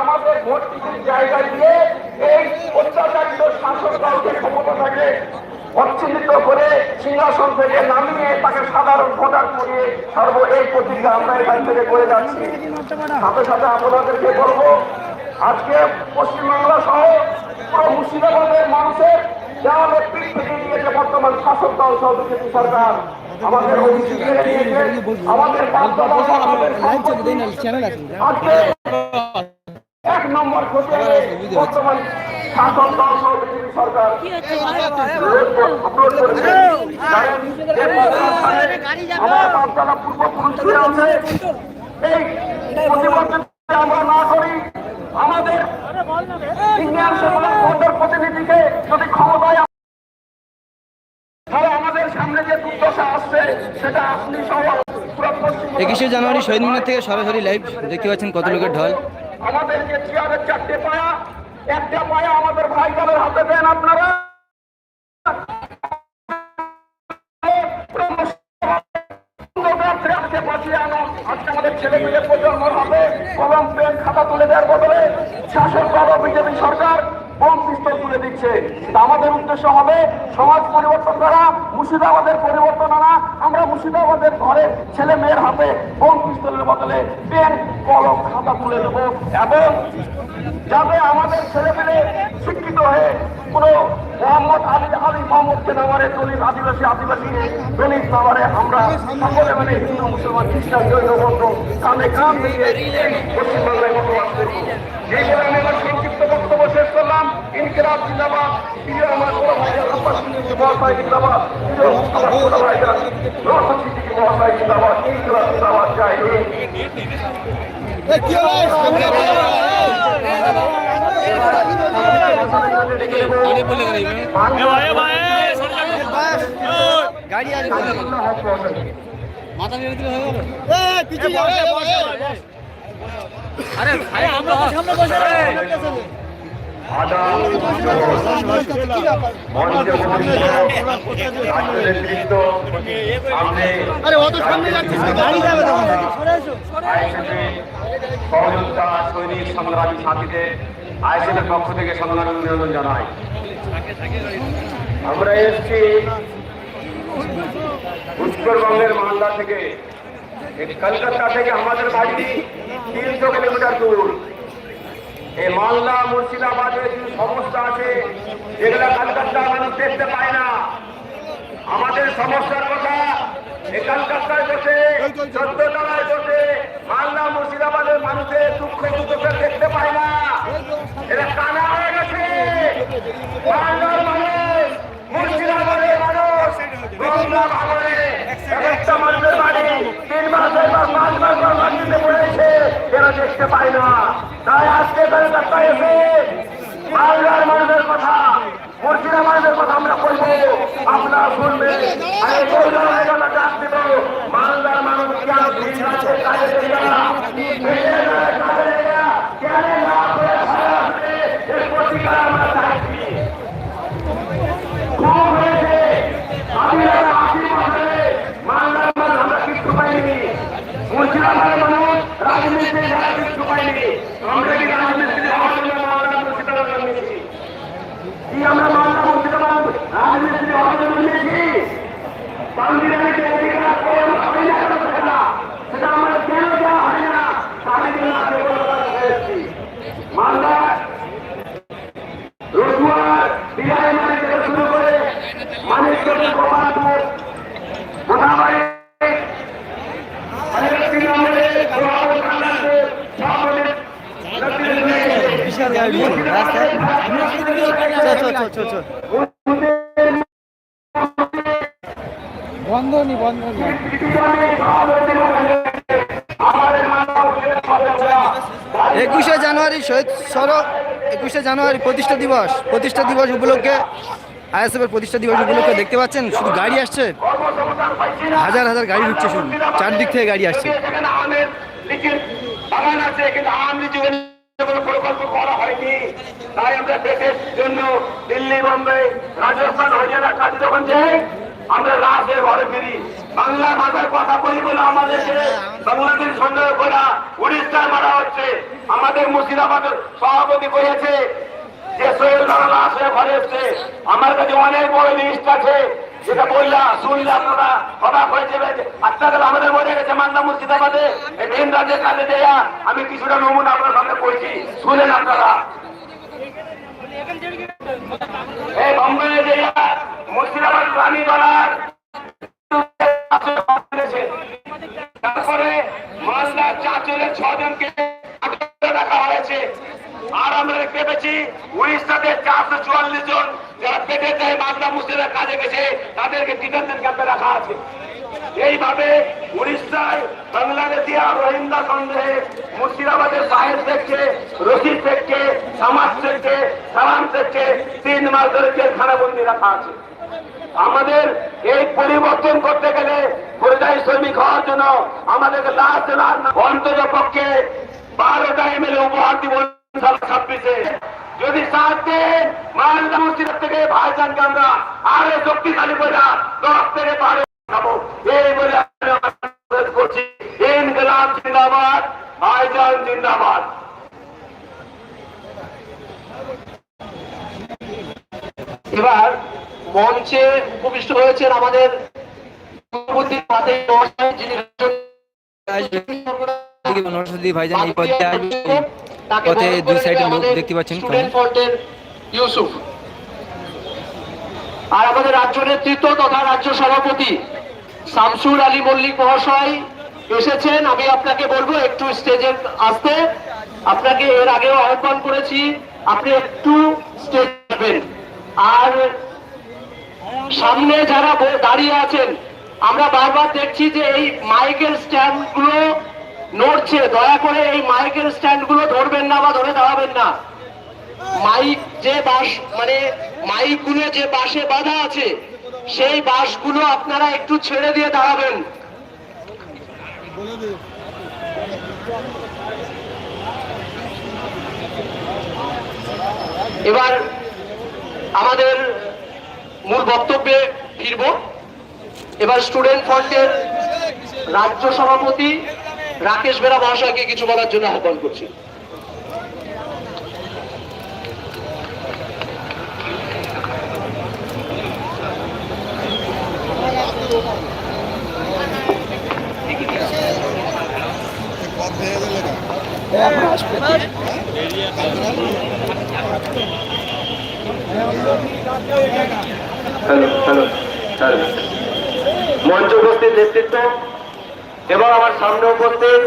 আমাদের vote ticket জায়গায় দিয়ে এই অত্যাচারিত শাসক দলকে ক্ষমতা থাকে অচ্ছিন্ন করে সিংহাসন থেকে নামিয়ে তাকে সাধারণ ভোটার করিয়ে সর্ব এই প্রতিজ্ঞা আমরা এখান থেকে করে যাচ্ছি। সাথে সাথে আপনাদেরকে বলব আজকে পশ্চিমবাংলা সহ পুরো মুর্শিদাবাদের মানুষের দেওয়ালে পিঠ থেকে নিয়েছে বর্তমান শাসক দল সহ বিজেপি সরকার আমাদের অভিযোগ নিয়েছে আমাদের আজকে নম্বর বর্তমান শাসক দল সহ বিজেপি সরকার। আপলোড করেছে জানেন, যে প্রতিষ্ঠানে আমার বাপদাদা পূর্বপুরুষরা আছে এই প্রতিবন্ধী আমরা না করি আমাদের ইন্ডিয়ান সেকুলার প্রতিনিধিকে যদি ক্ষমতায় আমাদের সামনে যে দুর্দশা আসছে সেটা আপনি সহ একুশে জানুয়ারি শহীদ মিনার থেকে সরাসরি লাইভ দেখতে পাচ্ছেন কত লোকের ঢল। আমাদের যে চেয়ারের চারটে পায়া, একটা পায়া আমাদের ভাইদের হাতে দেন আপনারা। খাতা তুলে দেওয়ার বদলে বিজেপি সরকার পিস্তল তুলে দিচ্ছে আমাদের উদ্দেশ্য হবে সমাজ পরিবর্তন মুর্শিদাবাদের পরিবর্তন আনা। আমরা মুর্শিদাবাদের ঘরে ছেলে মেয়ের হাতে বোম পিস্তলের বদলে পেন কলম খাতা তুলে দেবো এবং যাতে আমাদের ছেলে মেয়ে শিক্ষিত হয়ে কোনো মোহাম্মদ আলী আলী মোহাম্মদকে নামারে দলিত আদিবাসী আদিবাসী দলিত নামারে আমরা সকলে মানে হিন্দু মুসলমান খ্রিস্টান জৈন বন্ধ কানে কান মিলিয়ে পশ্চিমবাংলায় বসবাস আসতে এই আমি আমার বক্তব্য শেষ করলাম। ইনকিরাব জিন্দাবাদ। আমার বড় ভাই আব্বাস সিদ্দিকী মহাশয় জিন্দাবাদ। প্রিয় আমার ছোট ভাই রোশন সিদ্দিকী মহাশয় জিন্দাবাদ ইনকিরাব জিন্দাবাদ জয় গাড়ি আসবে মাথা নেড়ে দিলে হয়ে গেল আরে ভাই আমরা সামনে বসে আরে অত সামনে যাচ্ছিস গাড়ি যাবে সহযোগিতা সৈনিক সংগ্রামী সাথীদের আইসিএলের পক্ষ থেকে সংগ্রামী অভিনন্দন জানাই। আমরা এসেছি উত্তরবঙ্গের মালদা থেকে। কলকাতা থেকে আমাদের বাড়ি তিনশো কিলোমিটার দূর। এই মালদা মুর্শিদাবাদের যে সমস্যা আছে, যেগুলো কলকাতা মানুষ দেখতে পায় না। আমাদের সমস্যার কথা কলকাতায় বসে চোদ্দ বসে, মালদা মুর্শিদাবাদের মানুষের দুঃখ দুঃখকে দেখতে পায় না। এরা কানা হয়ে গেছে। মালদার মানুষ, মুর্শিদাবাদের মানুষ, গঙ্গা ভাঙনে একটা মানুষের বাড়ি তিন মাসের বা পাঁচ মাস পর মাটিতে পড়েছে এরা দেখতে পায় না। তাই আজকে কলকাতায় এসে মালদার মানুষের কথা মুর্শিদাবাদের কথা আমরা বলব। আপনারা শুনবেন আরে বলব এটা ডাক দিব মালদার মানুষ কেন ভিড় আছে কাজে দেবে না ভিড়ে না, কাজে দেবে না, কেন না করে ভালো আছে, এর প্রতিকার আমরা চাইছি খুব হয়েছে আমি আর আশি বছরে মালদার মানুষ আমরা কিচ্ছু পাইনি মুর্শিদাবাদের মানুষ রাজনীতি যারা কিচ্ছু পাইনি আমরা কি রাজনীতি হওয়ার জন্য মালদা মুর্শিদাবাদ নিয়েছি কি আমরা মালদা মুর্শিদাবাদ রাজনীতি হওয়ার জন্য নিয়েছি সংবিধানিক অধিকার একুশে জানুয়ারি শহীদ সড়ক একুশে জানুয়ারি প্রতিষ্ঠা দিবস প্রতিষ্ঠা দিবস উপলক্ষে আইএসএফের প্রতিষ্ঠা দিবস উপলক্ষে দেখতে পাচ্ছেন, শুধু গাড়ি আসছে, হাজার হাজার গাড়ি ঢুকছে শুধু, চারদিক থেকে গাড়ি আসছে। আমের দেশের ঘরে ফিরি। বাংলা ভাষার কথা বলি বলে আমাদেরকে বাংলাদেশ সন্দেহ করা উড়িষ্যায় মারা হচ্ছে। আমাদের মুর্শিদাবাদের সভাপতি বলেছে যে আমার কাছে অনেক বড় লিস্ট আছে। যেটা বললাম শুনলে আপনারা অবাক হয়ে আজকাল আমাদের গেছে মুর্শিদাবাদে কাজে দেয়া। আমি কিছুটা নমুনা আপনার সামনে পড়ছি শুনেন আপনারা। এই বম্বে দেয়া মুর্শিদাবাদ রানীতলার তারপরে মালদা চাঁচলের ছজনকে রাখা হয়েছে। আর আমরা দেখতে পেয়েছি, উড়িষ্যাতে চারশো চুয়াল্লিশ জন যারা পেটে যায় মালদা মুর্শিদার কাজে গেছে, তাদেরকে ডিটেনশন ক্যাম্পে রাখা আছে। এইভাবে উড়িষ্যায় বাংলাদেশিয়া রোহিঙ্গা সন্দেহে মুর্শিদাবাদের সাহেব শেখকে, রশিদ শেখকে সামাজ শেখকে, সালাম শেখকে তিন মাস ধরে জেলখানাবন্দি রাখা আছে। আমাদের এই পরিবর্তন করতে গেলে পরিযায়ী শ্রমিক হওয়ার জন্য আমাদেরকে লাশ দেওয়ার অন্তত পক্ষে বারোটা এমএলএ উপহার দিব ছাব্বিশে। যদি দেন, মালদা মসজিদ থেকে ভাইজানকে আমরা আরও শক্তিশালী করে দশ থেকে বারো খাব। এই বলে করছি, ইনকলাব জিন্দাবাদ, ভাইজান জিন্দাবাদ। এবার মঞ্চে উপবিষ্ট হয়েছেন আমাদের পূর্ববর্তী প্রাথমিক মহাশয়, যিনি এদিকে নরসিংদী ভাইজান এই পথে পথে দুই সাইডে লোক দেখতে পাচ্ছেন ইউসুফ। আর আমাদের রাজ্য নেতৃত্ব তথা রাজ্য সভাপতি শামসুর আলী মল্লিক মহাশয় এসেছেন। আমি আপনাকে বলব একটু স্টেজে আসতে। আপনাকে এর আগেও আহ্বান করেছি আপনি একটু স্টেজ আর সামনে যারা দাঁড়িয়ে আছেন, আমরা বারবার দেখছি যে এই মাইকের স্ট্যান্ডগুলো নড়ছে। দয়া করে এই মাইকের স্ট্যান্ডগুলো ধরবেন না বা ধরে দাঁড়াবেন না। মাইক যে বাস মানে মাইকগুলো যে বাসে বাঁধা আছে, সেই বাসগুলো আপনারা একটু ছেড়ে দিয়ে দাঁড়াবেন। এবার আমাদের মূল বক্তব্যে ফিরব। এবার স্টুডেন্ট ফ্রন্টের রাজ্য সভাপতি রাকেশ বেরা মহাশয়কে কিছু বলার জন্য আহ্বান করছি। মঞ্চ উপস্থিত নেতৃত্ব এবং আমার সামনে উপস্থিত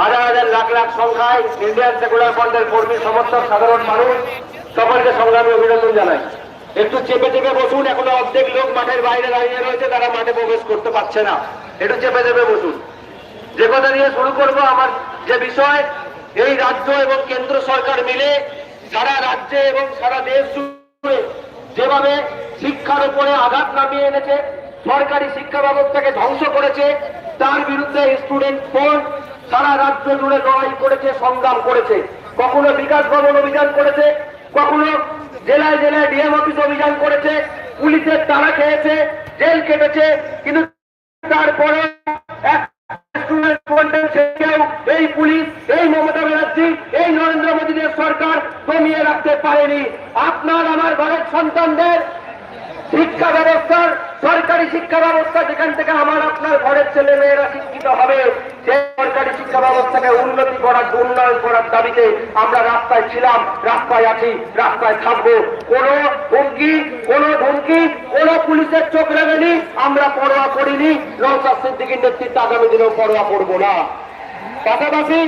হাজার হাজার লাখ লাখ সংখ্যায় ইন্ডিয়ান সেকুলার ফ্রন্টের কর্মী, সমর্থক, সাধারণ মানুষ, সকলকে সংগ্রামী অভিনন্দন জানাই। একটু চেপে চেপে বসুন, এখনও অর্ধেক লোক মাঠের বাইরে দাঁড়িয়ে রয়েছে, তারা মাঠে প্রবেশ করতে পারছে না। একটু চেপে চেপে বসুন। যে কথা নিয়ে শুরু করব, আমার যে বিষয়, এই রাজ্য এবং কেন্দ্র সরকার মিলে সারা রাজ্যে এবং সারা দেশ জুড়ে যেভাবে শিক্ষার উপরে আঘাত নামিয়ে এনেছে, সরকারি শিক্ষা ব্যবস্থাকে ধ্বংস করেছে, তার বিরুদ্ধে স্টুডেন্ট ফোর্স সারা রাজ্য জুড়ে লড়াই করেছে, সংগ্রাম করেছে। কখনো বিকাশ ভবন অভিযান করেছে, কখনো জেলায় জেলায় ডিএম অফিস অভিযান করেছে, পুলিশের তারা খেয়েছে, জেল কেটেছে, কিন্তু তারপরে এই পুলিশ, এই মমতা ব্যানার্জি, এই নরেন্দ্র মোদীদের সরকার কমিয়ে রাখতে পারেনি। আপনার, আমার ঘরের সন্তানদের শিক্ষা ব্যবস্থার সরকারি শিক্ষা ব্যবস্থা যেখান থেকে আমার আপনার ঘরের ছেলে মেয়েরা শিক্ষিত হবে, সেই সরকারি শিক্ষা ব্যবস্থাকে উন্নতি করার, উন্নয়ন করার দাবিতে আমরা রাস্তায় ছিলাম, রাস্তায় আছি, রাস্তায় থাকব। কোন হুমকি, কোন ধমকি কোন পুলিশের চোখ লাগেনি আমরা পরোয়া করিনি। নৌসাদ সিদ্দিকির নেতৃত্বে আগামী দিনেও পরোয়া করব না। পাশাপাশি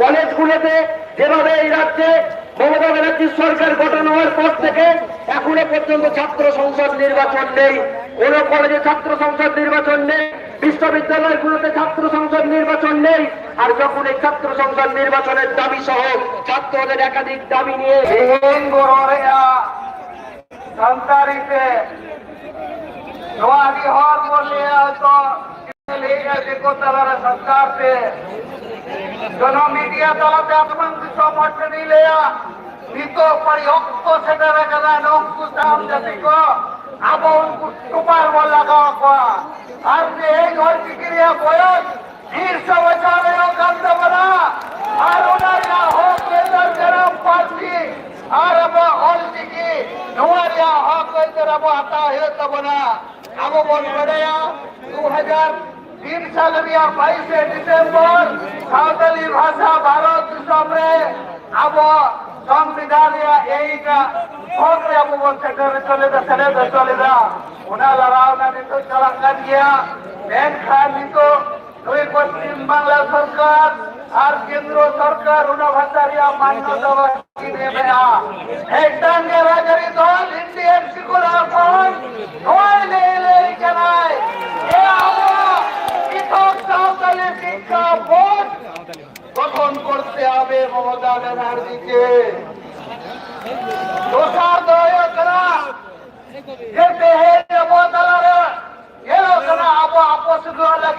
কলেজগুলোতে যেভাবে এই রাজ্যে মমতা ব্যানার্জির সরকার গঠন হওয়ার পর থেকে এখনও পর্যন্ত ছাত্র সংসদ নির্বাচন নেই। কোন কলেজে ছাত্র সংসদ নির্বাচন নেই বিশ্ববিদ্যালয় গুলোতে ছাত্র সংসদ নির্বাচন নেই। আর যখন এই ছাত্র সংসদ নির্বাচনের দাবি সহ ছাত্রদের একাধিক দাবি নিয়ে সরকার জন মিডিয়া তারা আপনার সমর্থন নিলে Dito pariyokto sa daragalan ng kusam dati ko. Abong kutumar wala ka ako. Arne ay hor kikiriya ko yun. Hirsa wachara yung kanta wala. Aruna ya ho kendar garam party. Araba hor kiki. Nuwariya ho kendar abo hata hirta wala. Abo bol badaya. 2000 তিন সালের বাইশে December Santali ভাষা ভারত সম্রে আবহাওয়া যা ছেড়ে দে চলে যা। ওনা লড়াও না নিত চলাঙ্গা দিয়া ব্যাংক খান নিত। দুই পশ্চিম বাংলা সরকার আর কেন্দ্র সরকার ওনা ভাষারিয়া মান্য দেওয়া নেবে না এই টাঙ্গে রাজারি দল, ইন্ডিয়ান সিকুলার ফ্রন্ট নয় সাঁওতালি শিক্ষা গঠন করতে হবে মমতা ব্যানার্জিকে দোষার দয় করা যেতে হে বদলারে এলো কেনা আবো আপোষ লাগি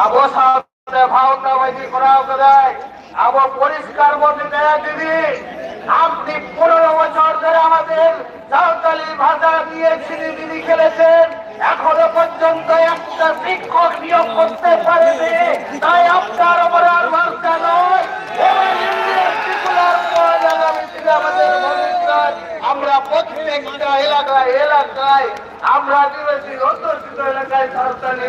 আবো সাথে ভাওতা বাজি করাও যায় আবো পরিষ্কার বলতে দেয়া, দিদি, আপনি পনেরো বছর ধরে আমাদের সাঁওতালি ভাষা দিয়ে ছিনিমিনি খেলেছেন। এখনও পর্যন্ত একটা শিক্ষক নিয়োগ করতে পারেনি। তাই আপনার অপরাধ ভরসা নয় এবার ইন্ডিয়ান secular fund আগামী দিনে আমাদের ভবিষ্যৎ। আমরা প্রত্যেকটা এলাকায় এলাকায় আমরা আদিবাসী অধ্যুষিত এলাকায় সাঁওতালি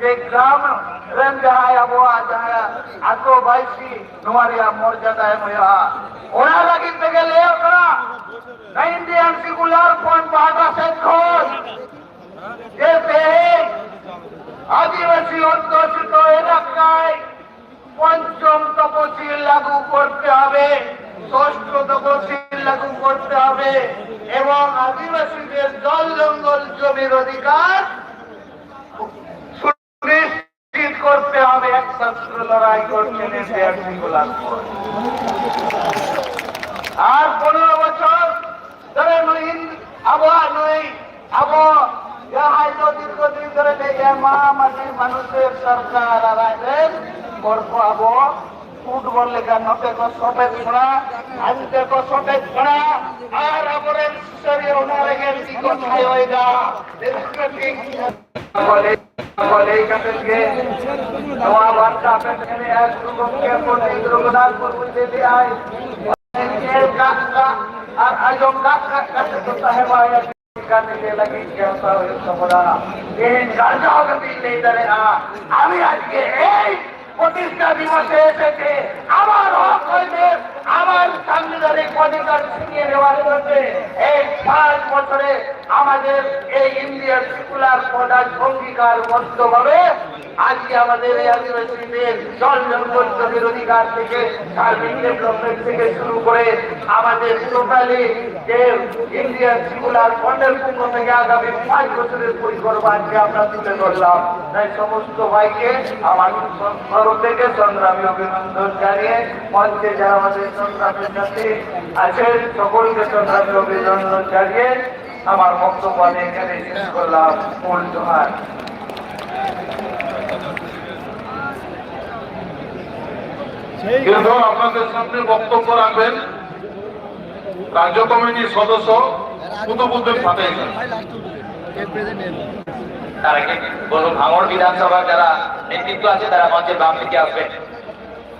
যে গ্রাম রেন যাহায় আবো যাহায় আতো বাইশি নোয়ারিয়া মর্যাদায় হইয়া ওরা লাগিতে গেলে ওরা ইন্ডিয়ান সেকুলার ফ্রন্ট বাহাদা শেখ যে দেশ আদিবাসী অধ্যুষিত এলাকায় পঞ্চম তপশিল লাগু করতে হবে, ষষ্ঠ তপশিল লাগু করতে হবে এবং আদিবাসীদের জল জঙ্গল জমির অধিকার করতে হবে একমাত্র লড়াই করছেন। আর পনেরো বছর ধরে আবহাওয়া নই আবহাওয়া দীর্ঘদিন ধরে মা মাটির মানুষের সরকার আর আইলেন করব আবো ফুটবল লেখা নতে সবে ঘোড়া আনতে সবে ঘোড়া আর আমরের শরীরে ওনার গেল কি কোথায় হইগা বলে বলে কাটকে নয়া বার্তা পেছনে এক যুবককে কোনে রঘুনাথ প্রভু দিতে আয় আর আজম আমি আজকে এই প্রতিষ্ঠা দিবসে এসেছে। আমার হক আমার সাংবিধানিক অধিকার ছিনিয়ে নেওয়ার জন্য এই পাঁচ বছরে আমাদের এই ইন্ডিয়ার সেকুলার প্রধান অঙ্গীকার বদ্ধভাবে আজকে আমাদের এই আদিবাসীদের জল জঙ্গল জমির অধিকার থেকে, সার্বিক ডেভেলপমেন্ট থেকে শুরু করে আমাদের টোটালি যে ইন্ডিয়ান সিকুলার ফন্ডের পক্ষ থেকে আগামী পাঁচ বছরের পরিকল্পনা আজকে আমরা তুলে ধরলাম। তাই সমস্ত ভাইকে আমার তরফ থেকে সংগ্রামী অভিনন্দন জানিয়ে মঞ্চে যারা আমাদের সাথে আছেন সকলকে সংগ্রামী অভিনন্দন জানিয়ে আমার বক্তব্য আমি এখানে শেষ করলাম মূল জোহার আপনাদের সামনে বক্তব্য রাখবেন কার্য কমিটির সদস্য কুতুবুদ্দিন তার আগে বলুন, ভাঙড় বিধানসভা যারা নেতৃত্ব আছে, তারা মঞ্চের বাম দিকে আসবেন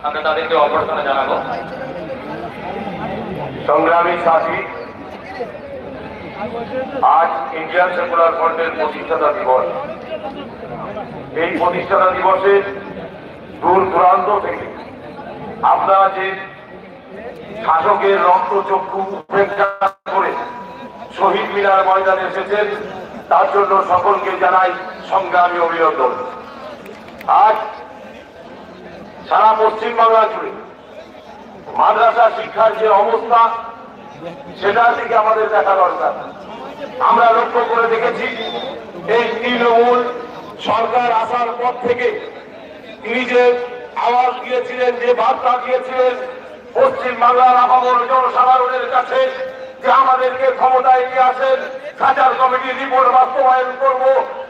আমরা তাদেরকে অভ্যর্থনা জানাব। সংগ্রামী সাথী, আজ ইন্ডিয়ান সেকুলার ফ্রন্টের প্রতিষ্ঠাতা দিবস। এই প্রতিষ্ঠাতা দিবসে দূর দূরান্ত থেকে আপনারা যে শাসকের রক্তচক্ষু উপেক্ষা করে শহীদ মিনার ময়দানে এসেছেন, তার জন্য সকলকে জানাই সংগ্রামী অভিনন্দন। আজ সারা পশ্চিম বাংলা জুড়ে মাদ্রাসা শিক্ষার যে অবস্থা, সেটার দিকে আমাদের দেখা দরকার। আমরা লক্ষ্য করে দেখেছি, এই তৃণমূল সরকার আসার পর থেকে তিনি যে আওয়াজ দিয়েছিলেন, যে বার্তা দিয়েছিলেন, পশ্চিম বাংলার আপামর জনসাধারণের কাছে, যে আমাদেরকে ক্ষমতায় নিয়ে আসেন সাজার কমিটি রিপোর্ট বাস্তবায়ন করব,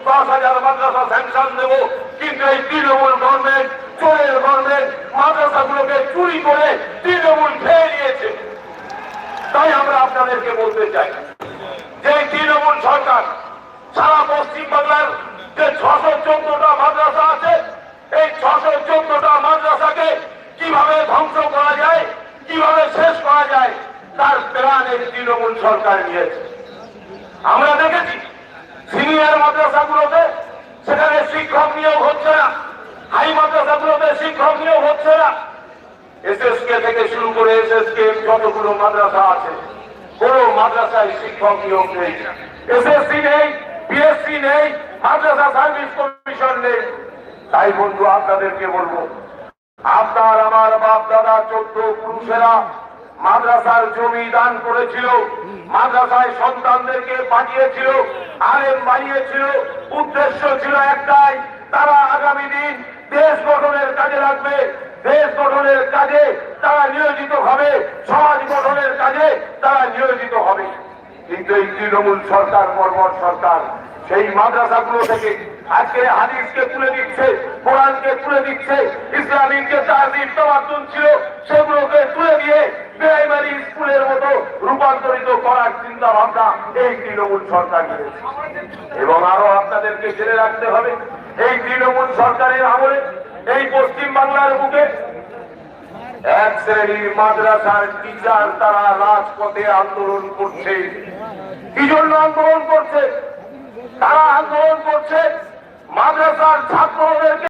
দশ হাজার মাদ্রাসা স্যাংশন দেব কিন্তু এই তৃণমূল গভর্নমেন্ট চোরের গভর্নমেন্ট মাদ্রাসাগুলোকে চুরি করে তৃণমূল খেয়ে নিয়েছে। তাই আমরা আপনাদেরকে বলতে চাই, যে তৃণমূল সরকার সারা পশ্চিম বাংলার যে ছশো চোদ্দটা মাদ্রাসা আছে, এই ছশো চোদ্দটা মাদ্রাসাকে কীভাবে ধ্বংস করা যায়, কীভাবে শেষ করা যায়, তার প্ল্যান এই তৃণমূল সরকার নিয়েছে। আমরা দেখেছি, সিনিয়র মাদ্রাসাগুলোতে সেখানে শিক্ষক নিয়োগ হচ্ছে না। হাই মাদ্রাসাগুলোতে শিক্ষক নিয়োগ হচ্ছে না। এসএসকে থেকে শুরু করে এসএসকে যতগুলো মাদ্রাসা আছে, কোন মাদ্রাসায় শিক্ষক নিয়োগ নেই। এসএসসি নেই বিএসসি নেই, মাদ্রাসা সার্ভিস কমিশন নেই। তাই বন্ধু, আপনাদেরকে বলব, আপনার, আমার বাপ দাদা চোদ্দ পুরুষেরা মাদ্রাসার জমি দান করেছিল, মাদ্রাসায় সন্তানদেরকে পাঠিয়েছিল, আলেম বানিয়েছিল। উদ্দেশ্য ছিল একটাই, তারা আগামী দিন দেশ গঠনের কাজে লাগবে। দেশ গঠনের কাজে তারা নিয়োজিত হবে, সমাজ গঠনের কাজে তারা নিয়োজিত হবে। কিন্তু এই তৃণমূল সরকার, বর্বর সরকার। সেই মাদ্রাসাগুলো থেকে আজকে হাদিসকে তুলে দিচ্ছে, কোরআনকে তুলে দিচ্ছে, ইসলামিক যে তাজিব তামাদ্দুন ছিল, সেগুলোকে তুলে দিয়ে প্রাইমারি স্কুলের মতো রূপান্তরিত করার চিন্তা ভাবনা এই তৃণমূল সরকার এবং আরও আপনাদেরকে জেনে রাখতে হবে, এই তৃণমূল সরকারের আমলে এই পশ্চিম বাংলার বুকে এক শ্রেণির মাদ্রাসার টিচার তারা রাজপথে আন্দোলন করছে। কি জন্য আন্দোলন করছে? তারা আন্দোলন করছে মাদ্রাসার ছাত্রদেরকে